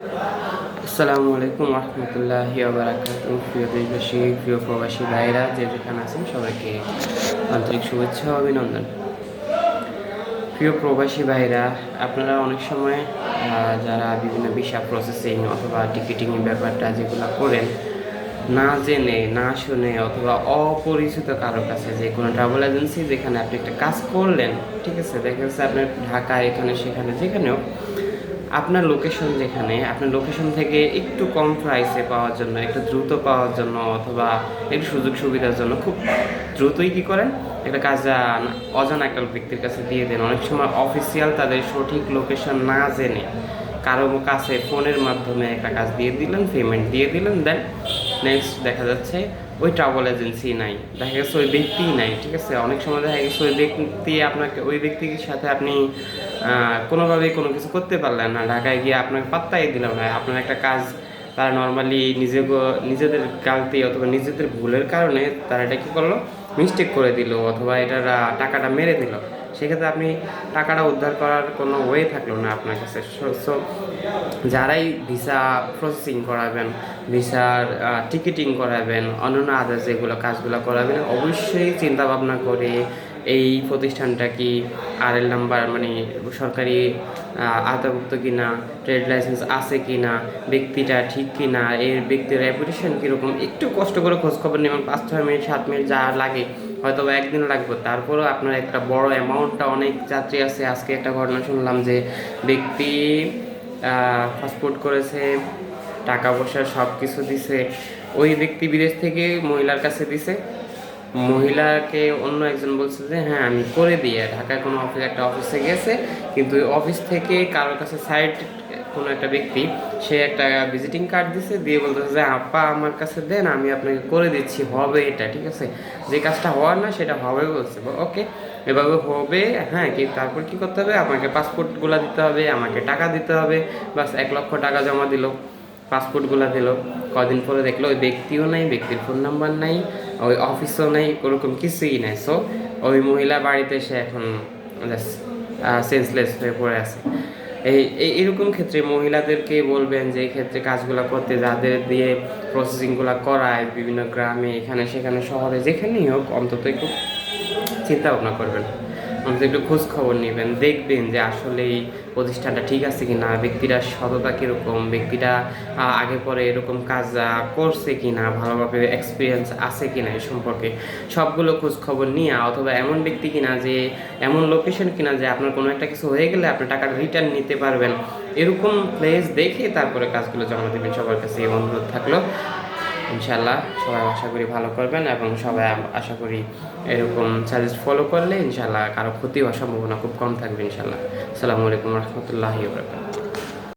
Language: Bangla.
আসসালামু আলাইকুম রহমতুল্লাহ বারাকাতুহ প্রিয় প্রিয় প্রবাসী ভাইরা যে যেখানে আছেন সবাইকে আন্তরিক শুভেচ্ছা অভিনন্দন। প্রিয় প্রবাসী ভাইরা আপনারা অনেক সময় যারা বিভিন্ন ভিসা প্রসেসিং অথবা টিকিটিং ব্যাপারটা যেগুলো করেন, না জেনে, না শুনে অথবা অপরিচিত কারোর কাছে যে কোনো ট্রাভেল এজেন্সি যেখানে আপনি একটা কাজ করলেন, ঠিক আছে? দেখা যাচ্ছে আপনার ঢাকা, এখানে, সেখানে, যেখানেও আপনার লোকেশন যেখানে, আপনার লোকেশন থেকে একটু কম প্রাইসে পাওয়ার জন্য, একটু দ্রুত পাওয়ার জন্য অথবা একটু সুযোগ সুবিধার জন্য খুব দ্রুতই কি করেন? একটা কাজ অজানা একটা ব্যক্তির কাছে দিয়ে দেন। অনেক সময় অফিসিয়াল তাদের সঠিক লোকেশন না জেনে কারও কাছে ফোনের মাধ্যমে একটা কাজ দিয়ে দিলেন পেমেন্ট দিয়ে দিলেন দেন নেক্সট দেখা যাচ্ছে ওই ট্রাভেল এজেন্সি নাই। দেখা গেছে ওই ব্যক্তিই নাই, ঠিক আছে? অনেক সময় দেখা গেছে ওই ব্যক্তি আপনাকে, ওই ব্যক্তির সাথে আপনি কোনোভাবেই কোনো কিছু করতে পারলেন না। ঢাকায় গিয়ে আপনাকে পাত্তাই দিলাম না। আপনার একটা কাজ তারা নর্মালি নিজে নিজেদের গালতি অথবা নিজেদের ভুলের কারণে তারা এটা কী করল? মিস্টেক করে দিল অথবা এটার টাকাটা মেরে দিল। সেক্ষেত্রে আপনি টাকাটা উদ্ধার করার কোনো ওয়ে থাকল না আপনার কাছে। সো যারাই ভিসা প্রসেসিং করাবেন ভিসার টিকিটিং করাবেন, অন্যান্য আদার্স যেগুলো কাজগুলো করাবেন, অবশ্যই চিন্তা ভাবনা করে এই প্রতিষ্ঠানটা কি আর এল নাম্বার মানে সরকারি আওতাভুক্ত কিনা ট্রেড লাইসেন্স আছে কি না ব্যক্তিটা ঠিক কি না এর ব্যক্তির রেপুটেশন কীরকম, একটু কষ্ট করে খোঁজ খবর নেবেন, পাঁচ, ছয় মিনিট, সাত মিনিট যা লাগে হয়তো বা একদিন লাগবে। তারপরেও আপনার একটা বড় অ্যামাউন্টটা অনেক যাত্রী আছে, আজকে একটা ঘটনা শুনলাম যে ব্যক্তি পাসপোর্ট করেছে, টাকা পয়সা সব কিছু দিছে, ওই ব্যক্তি বিদেশ থেকে মহিলার কাছে দিছে মহিলাকে অন্য একজন বলছে যে হ্যাঁ আমি করে দিয়ে ঢাকায় কোনো অফিস একটা অফিসে গেছে, কিন্তু ওই অফিস থেকে কারোর কাছে সাইড কোনো একটা ব্যক্তি, সে একটা ভিজিটিং কার্ড দিছে, দিয়ে বলতেছে যে, আপা, আমার কাছে দেন, আমি আপনাকে করে দিচ্ছি, হবে এটা, ঠিক আছে? যে কাজটা হওয়ার না, সেটা হবে বলছে। ওকে, এভাবে হবে হ্যাঁ কি, তারপর কি করতে হবে? আমাকে পাসপোর্টগুলো দিতে হবে, আমাকে টাকা দিতে হবে, বাস এক লক্ষ টাকা জমা দিল। পাসপোর্টগুলো দিল কদিন পরে দেখল ওই ব্যক্তিও নাই, ব্যক্তির ফোন নাম্বার নাই, ওই অফিসও নাই, ওরকম কিছুই নাই। সো ওই মহিলা বাড়িতে এসে এখন সেন্সলেস হয়ে পড়ে আছে। এই, এই- এরকম ক্ষেত্রে মহিলাদেরকে বলবেন যে এই ক্ষেত্রে কাজগুলো করতে, যাদের দিয়ে প্রসেসিংগুলো করায় বিভিন্ন গ্রামে, এখানে, সেখানে, শহরে, যেখানেই হোক, অন্তত একটু চিন্তা ভাবনা করবেন। অন্তত একটু খোঁজ খবর নেবেন, দেখবেন যে আসলে এই প্রতিষ্ঠানটা ঠিক আছে কি না ব্যক্তিরা সততা কীরকম, ব্যক্তিরা আগে পরে এরকম কাজ করছে কি না ভালোভাবে এক্সপিরিয়েন্স আছে কি না এই সম্পর্কে সবগুলো খোঁজ খবর নিয়ে, অথবা এমন ব্যক্তি কিনা যে, এমন লোকেশন কিনা যে আপনার কোনো একটা কিছু হয়ে গেলে আপনি টাকাটা রিটার্ন নিতে পারবেন। এরকম প্লেস দেখে তারপরে কাজগুলো জমা দেবেন। সবার কাছে এই অনুরোধ থাকল। ইনশাল্লাহ সবাই আশা করি ভালো করবেন এবং সবাই আশা করি এরকম সাজেস্ট ফলো করলে ইনশাল্লাহ কারও ক্ষতি হওয়ার সম্ভাবনা খুব কম থাকবে ইনশাল্লাহ আসসালামু আলাইকুম রহমতুল্লাহি